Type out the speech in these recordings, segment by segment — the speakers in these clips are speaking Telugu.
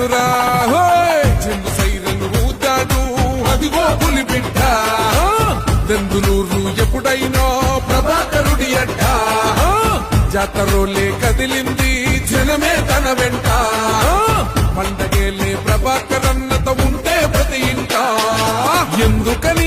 వచ్చెనురా హోయ్! చెండు సైరను ఊదాడు అదిగో పులి బిడ్డ. దెందులూరు ఎప్పుడైనా ప్రభాకరుడి అడ్డ. జాతరోలే కదిలింది జనమే తన వెంట. పండగేలే ప్రభాకరన్నత ఉంటే ప్రతి ఇంట. ఎందుకని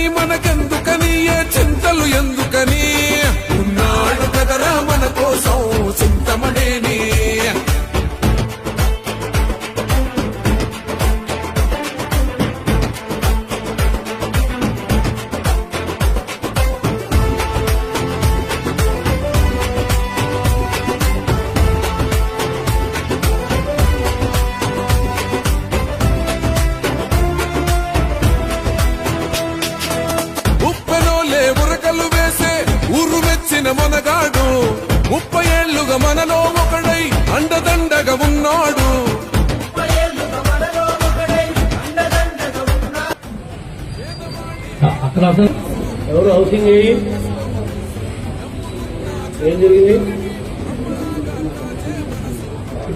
హౌసింగ్ అయ్యి ఏం జరిగింది?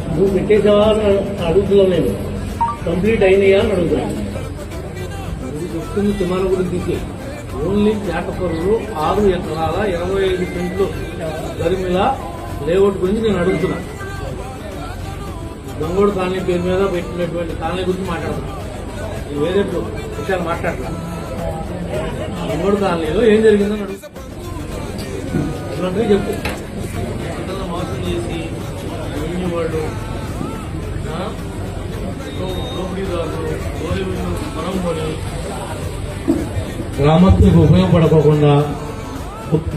నువ్వు పెట్టేసావా అని అడుగుతున్నావు నేను. కంప్లీట్ అయినాయా అని అడుగుతున్నాను చెప్తుంది తిమాన గురించి. ఓన్లీ చేటపరులు ఆరు ఎకరాల ఇరవై ఐదు సెంట్లు గరిమిల లేఅవుట్ గురించి నేను అడుగుతున్నాను గంగోడు కాలనీ పేరు మీద పెట్టినటువంటి కాలనీ గురించి మాట్లాడుతున్నాను వేరే విషయాలు మాట్లాడతాను దొంగోడు కాలనీలో ఏం జరిగిందని అడుగుతున్నా చెప్పు. మోసం చేసి వాళ్ళు గ్రామస్తులకు ఉపయోగపడకోకుండా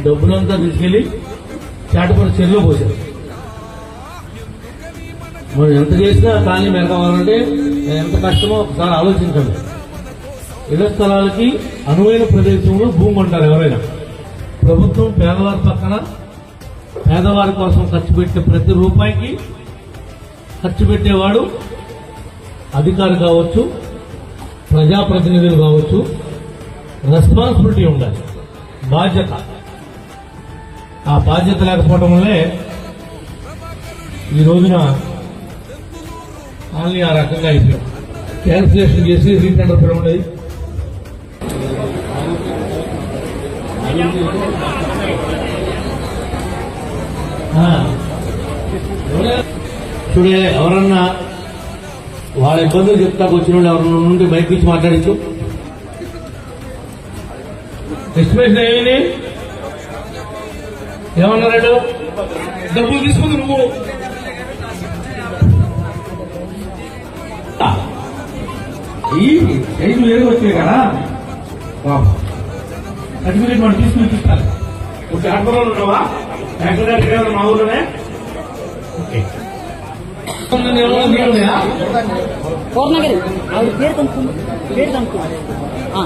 డబ్బులంతా తీసుకెళ్ళి చాటపడి చెరువులో పోశారు. మనం ఎంత చేసినా కాలనీ మెరకావాలంటే ఎంత కష్టమో ఒకసారి ఆలోచించండి. ఇళ్ళ స్థలాలకి అనువైన ప్రదేశంలో భూమి ఉంటారు ఎవరైనా. ప్రభుత్వం పేదవారి పక్కన పేదవారి కోసం ఖర్చు పెట్టే ప్రతి రూపాయికి ఖర్చు పెట్టేవాడు అధికారి కావచ్చు ప్రజాప్రతినిధులు కావచ్చు రెస్పాన్సిబిలిటీ ఉండాలి. బాధ్యత. ఆ బాధ్యత లేకపోవడం వల్లే ఈ రోజున ఆన్లీ ఆ రకంగా అయిపోయాం క్యాన్సిలేషన్ చేసి రీటెండర్ పిలవండి చూడే ఎవరన్నా వాళ్ళ ఇబ్బందులు చెప్తాకు వచ్చిన వాళ్ళు ఎవరన్నా నుండి బయట నుంచి మాట్లాడచ్చు. ఎస్టిమేషన్ ఏమైంది? ఏమన్నారాడు? డబ్బులు తీసుకుంది నువ్వు. ఈ సైజు వేరు వచ్చాయి కదా. సర్టిఫికేట్ మనం తీసుకుని ఇప్పిస్తారు ఒక ఆటోలో ఉన్నావా? ఫ్యాక్టరీ డ్రైవర్ మా ఊర్లోనే? ఓకే? పూర్ణగిరి. ఆవిడ పేరు కనుక్కుంది పేరు కనుక్కుంది ఆ,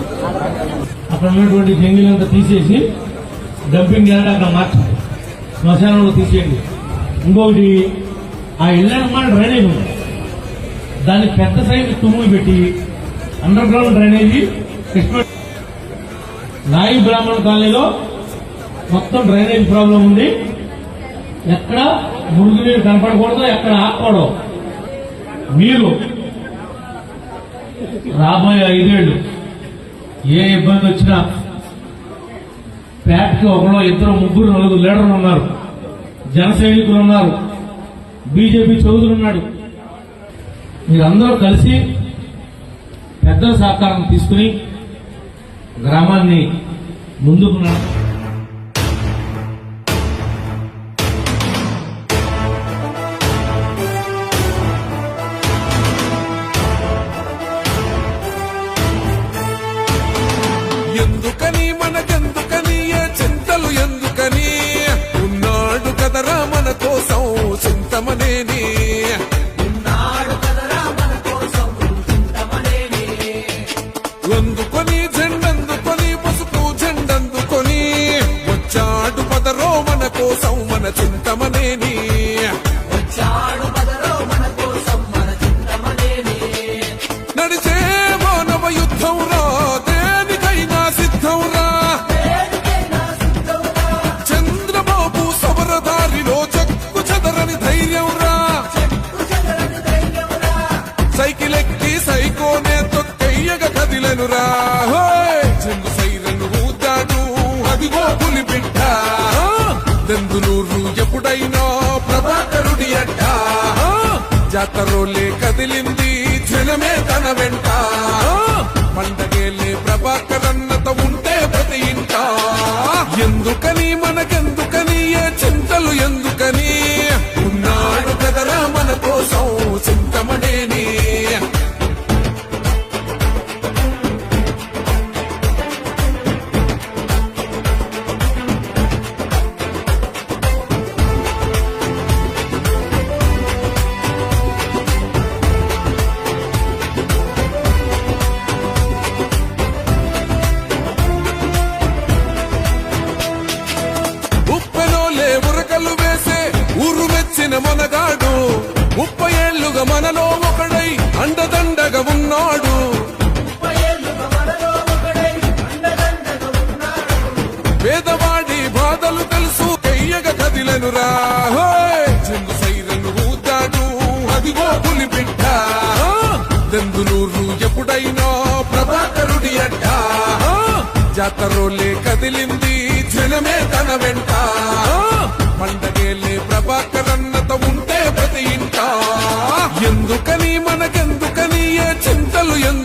అక్కడ ఉన్నటువంటి జంగిలంతా తీసేసి డంపింగ్ యార్డ్ అక్కడ మార్చండి. శ్మశానంలో తీసేయండి. ఇంకొకటి ఆ ఇళ్ళ డ్రైనేజ్ ఉంది. దాన్ని పెద్ద సైజు తుమ్ములు పెట్టి అండర్ గ్రౌండ్ డ్రైనేజీ రాయి బ్రాహ్మణ కాలనీలో మొత్తం డ్రైనేజ్ ప్రాబ్లం ఉంది. ఎక్కడ మురుగునీరు కనపడకూడదు ఎక్కడ ఆకూడదు మీరు రాబోయే ఐదేళ్ళు ఏ ఇబ్బంది వచ్చినా ప్యాట్కి ఒకడో ఇద్దరు ముగ్గురు నలుగురు లీడర్లు ఉన్నారు. జన సైనికులు ఉన్నారు. బీజేపీ చౌదరులు ఉన్నాడు. మీరందరూ కలిసి పెద్దల సహకారం తీసుకుని గ్రామాన్ని ముందుకు ఎందుకని మనకెందుకని? చింతలు ఎందుకని? ఉన్నాడు కదరా మన కోసం చింతమనేని. చింతమనేని నడిచే మానవ యుద్ధం రా దేనికైనా సిద్ధం రా. చంద్రబాబు సమరదారిలో చెక్కు చెదరని ధైర్యం రా. సైకిల్ కదిలెనురా హోయ్! చెంగు సైరను ఊతాడు అదిగో పులి దెందులూరు ఎప్పుడైనా ప్రభాకరుడి అడ్డ జాతరోలే కదిలింది జనమే తన వెంట. పండగేలే ప్రభాకరన్నత ఉంటే ప్రతి ఇంట. ఎందుకని మనకెందుకని ఏ చింతలు ఎందుకని? ఉన్నాడు కదరా మన కోసం దెందులూరు ఎప్పుడైనా ప్రభాకరుడి అడ్డ. జాతరోలే కదిలింది జనమే తన వెంట. పండగేలే ప్రభాకరన్నత ఉంటే ప్రతి ఇంట. ఎందుకని మనకెందుకని ఏ చింతలు ఎందుకని